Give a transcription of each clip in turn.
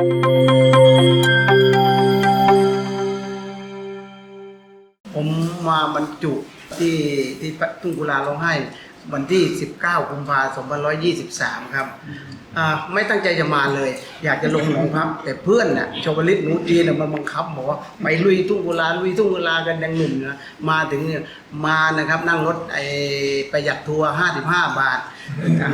ผมมาบรรจุที่ที่ทุ่งกุลาร้องไห้วันที่ 19กุมภาพันธ์2523 ครับไม่ตั้งใจจะมาเลย อยากจะลงหนองพับ แต่เพื่อนน่ะชวลิตหนูจีน่ะมันบังคับบอกว่าไปลุยทุ่งกุลาลุยทุ่งกุลากันยังหนุ่มนะมาถึงมานะครับนั่งรถไอประหยัดทัวร์55 บาท ทั้ง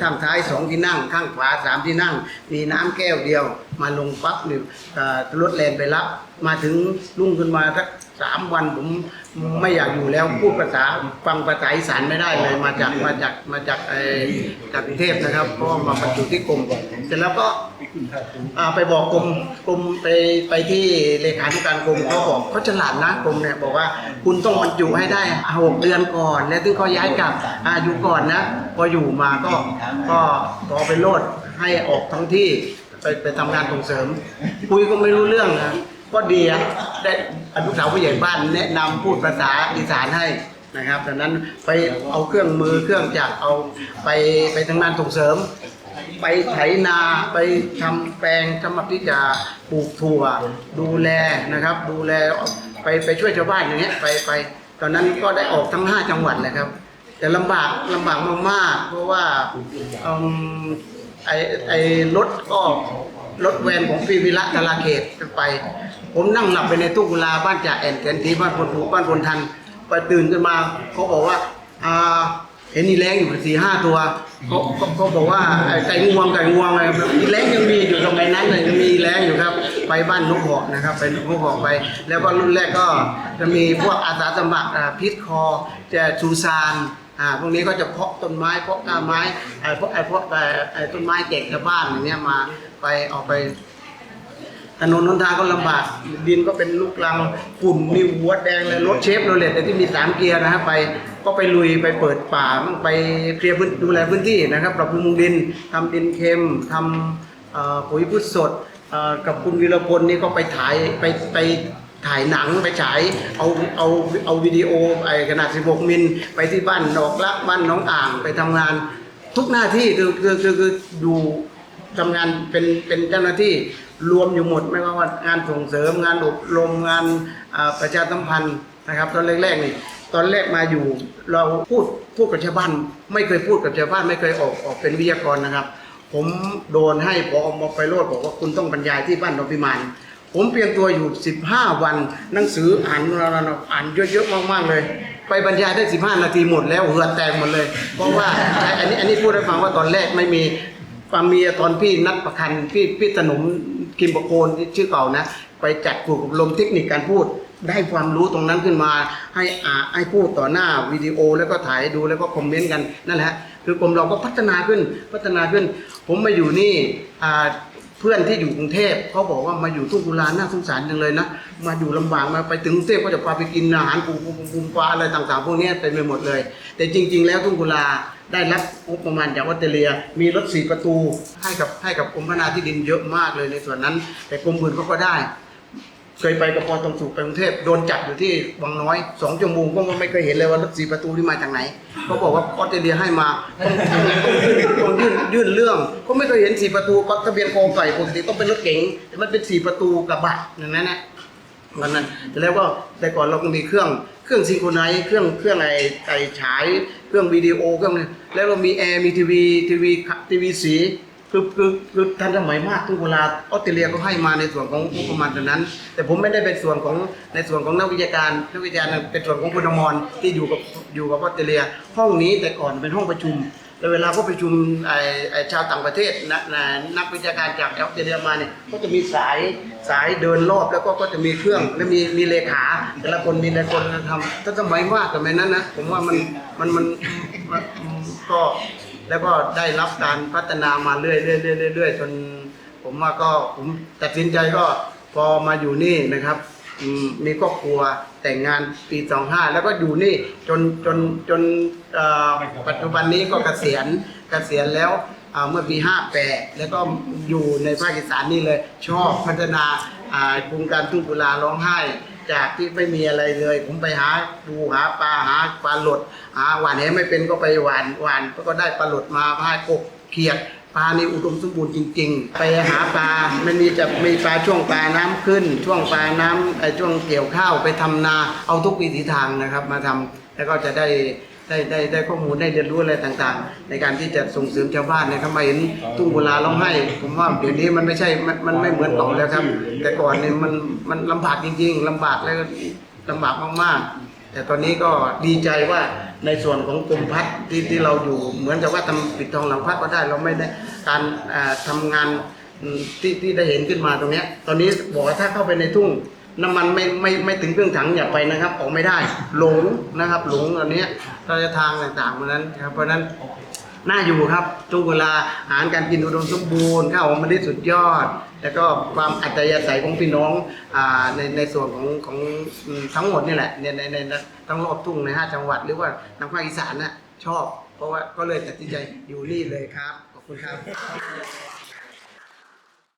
ข้างท้ายสองที่นั่ง ข้างขวาสามที่นั่ง มีน้ำแก้วเดียว มาลงปั๊บเนี่ยอ่ารถแลนไปรับ มาถึงลุ่งขึ้นมาสัก สามวันผมไม่อยากอยู่แล้วพูดภาษาฟังภาษาอีสานไม่ได้เลยมาจากมาจากมาจากไอ้จากกรุงเทพนะครับเพราะว่ามาบรรจุที่กรมก่อนเสร็จแล้วก็อ่าไปบอกกรมกรมไปไปที่เลขาธิการกรมเขาบอกเขาฉลาดนะกรมเนี่ยบอกว่าคุณต้องบรรจุให้ได้หกเดือนก่อน แล้วถึงเขาย้ายกลับอาอยู่ก่อนนะพออยู่มาก็ก็ก็ไปโลดให้ออกทั้งที่ไปไปทำงานส่งเสริมคุยก็ไม่รู้เรื่องนะ ก็ดีอะได้อนุสาวผู้ใหญ่บ้านแนะนำพูดภาษาอีสานให้นะครับดังนั้นไปเอาเครื่องมือเครื่องจักรเอาไปไปทำงานส่งเสริม ไปไถนาไปทำแปลงสำหรับที่จะปลูกถั่วดูแลนะครับ ดูแลไปไปช่วยชาวบ้านอย่างเงี้ยไปไปตอนนั้นก็ได้ออกทั้งห้าจังหวัดเลยครับ แต่ลำบากลำบากมากๆ เพราะว่าอืมไอไอรถก็ รถแวนของพี่วิระตลาเขตไป ผมนั่งหลับไปในตู้กุลาบ้านจ่าแอนแทนทีบ้านพลผูบ้านพลทันไปตื่นขึ้นมาเขาบอกว่าอ่าเห็นนี่แรงอยู่สี่ห้าตัวเขาเขาบอกว่าไก่งวงไก่งวงอะไรอีแรงยังมีอยู่ตรงไหนนั้นเลยยังมีแรงอยู่ครับ ไปบ้านนกหอกนะครับไปนกหอกไป แล้วก็รุ่นแรกก็จะมีพวกอาสาสมัครพิษคอจะชูซาน อ่าพวกนี้ก็จะเพาะต้นไม้เพาะก้าไม้ไอ้พวกไอ้พวกไอ้ไอ้ต้นไม้เก่งชาวบ้านอย่างเงี้ยมาไปเอาไปถนนหนทางก็ลำบากดินก็เป็นลูกลังฝุ่นมีหัวแดงเลยรถเชฟโรเลตแต่ที่มีสามเกียร์นะฮะไปก็ไปลุยไปเปิดป่ามั่งไปเคลียร์พื้นดูแลพื้นที่นะครับปรับปรุงดินทำดินเค็มทำปุ๋ยพืชสดกับคุณวีรพลนี่ก็ไปถ่ายไปไป ถ่ายหนังไปฉายเอาเอาเอาวิดีโอไอขนาด 16 มิลไปที่บ้านดอกละบ้านน้องอ่างไปทำงาน ทุกหน้าที่คือคือคือคือดูทำงานเป็นเป็นเจ้าหน้าที่รวมอยู่หมด ไม่ว่าว่างานส่งเสริมงานอบรมงานประชาสัมพันธ์นะครับ ตอนแรกๆนี่ตอนแรกมาอยู่เราพูดพูดกับชาวบ้านไม่เคยพูดกับชาวบ้านไม่เคยออกออกเป็นวิทยากรนะครับ ผมโดนให้พอมอไปโรดบอกว่าคุณต้องบรรยายที่บ้านดอกพิมาน ผมเปลี่ยนตัวอยู่ 15 วันหนังสืออ่านอ่านเยอะๆมากๆเลย ไปบรรยายได้ 15 นาทีหมดแล้วเหือแตกหมดเลย เพราะว่าอันนี้อันนี้พูดให้ฟังว่าตอนแรกไม่มีความมีตอนพี่นัดประคันพี่พี่สนมกิมบโคนชื่อเก่านะ ไปจัดฝึกอบรมเทคนิคการพูดได้ความรู้ตรงนั้นขึ้นมา ให้อ่าให้พูดต่อหน้าวิดีโอแล้วก็ถ่ายดูแล้วก็คอมเมนต์กันนั่นแหละฮะคือกรมเราก็พัฒนาขึ้นพัฒนาขึ้น ผมมาอยู่นี่อ่า เพื่อนที่อยู่กรุงเทพเขาบอกว่ามาอยู่ทุ่งกุลาน่าสงสารจังเลยนะมาอยู่ลำบากมาไปถึงกรุงเทพก็จะพาไปกินอาหารปูปูปูปูปลาอะไรต่างๆ พวกนี้เต็มไปหมดเลย แต่จริง ๆ แล้วทุ่งกุลาได้รับงบประมาณจากออสเตรเลีย มีรถสี่ประตูให้กับให้กับกรมพัฒนาที่ดินเยอะมากเลยในส่วนนั้น แต่กรมอื่นเขาก็ได้ เคยไปกับพอตรงสูไปกรุงเทพโดนจับอยู่ที่วังน้อยสองชั่วโมงก็ไม่เคยเห็นเลยว่ารถสีประตูที่มาจากไหนเขาบอกว่าออสเตรเลียให้มาต้องยื่นยื่นเรื่องก็ไม่เคยเห็นสีประตูก็ทะเบียนกองไก่ปกติต้องเป็นรถเก๋งแต่มันเป็นสีประตูกระบะอย่างนั้นนะวันนั้นแล้วก็แต่ก่อนเราก็มีเครื่องเครื่องซิงโครไนซ์เครื่องเครื่องไอไอฉายเครื่องวิดีโอเครื่องนี้แล้วเรามีแอร์มีทีวีทีวีทีวีสี คือคือคือทันสมัยมากทุกเวลาออสเตรเลียก็ให้มาในส่วนของงบประมาณตรงนั้น แต่ผมไม่ได้เป็นส่วนของในส่วนของนักวิชาการนักวิชาการเป็นส่วนของพลมรที่อยู่กับอยู่กับออสเตรเลีย ห้องนี้แต่ก่อนเป็นห้องประชุมแล้วเวลาเขาประชุมไอ้ไอ้ชาวต่างประเทศนะนะนักวิชาการจากออสเตรเลียมาเนี่ยก็จะมีสายสายเดินรอบแล้วก็ก็จะมีเครื่องแล้วมีมีเลขาแต่ละคนมีแต่ละคนทำถ้าสมัยมากสมัยนั้นนะผมว่ามันมันมันก็ แล้วก็ได้รับการพัฒนามาเรื่อยๆเรื่อยๆเรื่อยๆจนผมว่าก็ผมตัดสินใจก็พอมาอยู่นี่นะครับอืมมีครอบครัวแต่งงานปี 25 แล้วก็อยู่นี่จนจนจนเอ่อปัจจุบันนี้ก็เกษียณเกษียณแล้วอ่าเมื่อปี 58 แล้วก็อยู่ในภาคอีสานนี่เลย ชอบพัฒนาอ่าโครงการทุ่งกุลาร้องไห้ จากที่ไม่มีอะไรเลย ผมไปหาปูหาปลาหาปลาหลดหาหวานแหไม่เป็นก็ไปหวานหวานก็ได้ปลาหลดมาพายกบเขียดปลานี่อุดมสมบูรณ์จริง ๆ ไปหาปลา มันมีจะมีปลาช่วงปลาน้ำขึ้น ช่วงปลาน้ำไอช่วงเกี่ยวข้าวไปทำนา เอาทุกวิถีทางนะครับ มาทำแล้วก็จะได้ ได้ได้ได้ข้อมูลได้เรียนรู้อะไรต่างๆ ในการที่จะส่งเสริมชาวบ้านนะครับมาเห็นทุ่งกุลาร้องไห้ผมว่าเดี๋ยวนี้มันไม่ใช่มันมันไม่เหมือนต่อนแล้วครับ แต่ก่อนเนี่ยมันมันลำบากจริง ๆลำบากแล้วก็ลำบากมากๆ แต่ตอนนี้ก็ดีใจว่าในส่วนของกรมพัฒน์ที่ที่เราอยู่เหมือนกับว่าทำปิดทองหลังพัดก็ได้เราไม่ได้การอ่าทำงานที่ที่ได้เห็นขึ้นมาตรงเนี้ยตอนนี้บอกว่าถ้าเข้าไปในทุ่ง น้ำมันไม่ไม่ไม่ถึงเครื่องถังอย่าไปนะครับออกไม่ได้หลงนะครับ หลงอันนี้เราจะทางต่างๆเพราะนั้นครับเพราะนั้นน่าอยู่ครับทุกเวลาอาหารการกินอุดมสมบูรณ์ข้าวหอมมะลิสุดยอด แล้วก็ความอัตยาศัยของพี่น้องอ่าในในส่วนของของทั้งหมดนี่แหละในในในในทั้งรอบทุ่งในห้าจังหวัดหรือว่าทางภาคอีสานน่ะชอบ เพราะว่าก็เลยตัดสินใจอยู่นี่เลยครับ ขอบคุณครับ